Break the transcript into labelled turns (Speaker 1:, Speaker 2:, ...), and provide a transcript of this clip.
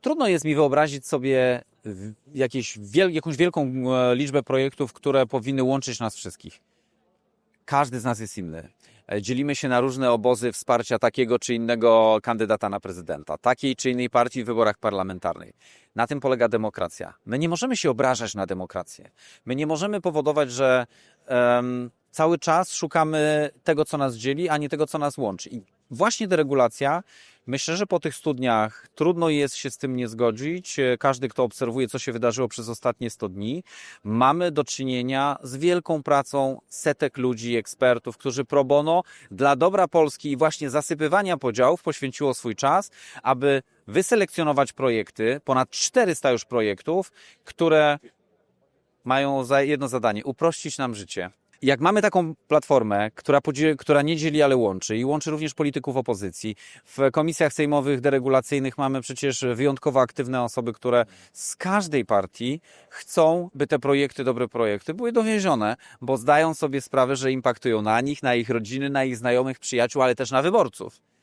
Speaker 1: Trudno jest mi wyobrazić sobie jakieś jakąś wielką e, liczbę projektów, które powinny łączyć nas wszystkich. Każdy z nas jest inny. E, Dzielimy się na różne obozy wsparcia takiego czy innego kandydata na prezydenta, takiej czy innej partii w wyborach parlamentarnych. Na tym polega demokracja. My nie możemy się obrażać na demokrację. My nie możemy powodować, że em, cały czas szukamy tego, co nas dzieli, a nie tego, co nas łączy. I właśnie deregulacja, myślę, że po tych studniach trudno jest się z tym nie zgodzić. E, Każdy, kto obserwuje, co się wydarzyło przez ostatnie 100 dni, mamy do czynienia z wielką pracą setek ludzi, ekspertów, którzy pro bono dla dobra Polski i właśnie zasypywania podziałów poświęciło swój czas, aby wyselekcjonować projekty, ponad 400 już projektów, które mają jedno zadanie uprościć nam życie. Jak mamy taką platformę, która, która nie dzieli, ale łączy i łączy również polityków opozycji, w komisjach sejmowych deregulacyjnych mamy przecież wyjątkowo aktywne osoby, które z każdej partii chcą, by te projekty, dobre projekty, były dowiezione, bo zdają sobie sprawę, że impaktują na nich, na ich rodziny, na ich znajomych, przyjaciół, ale też na wyborców.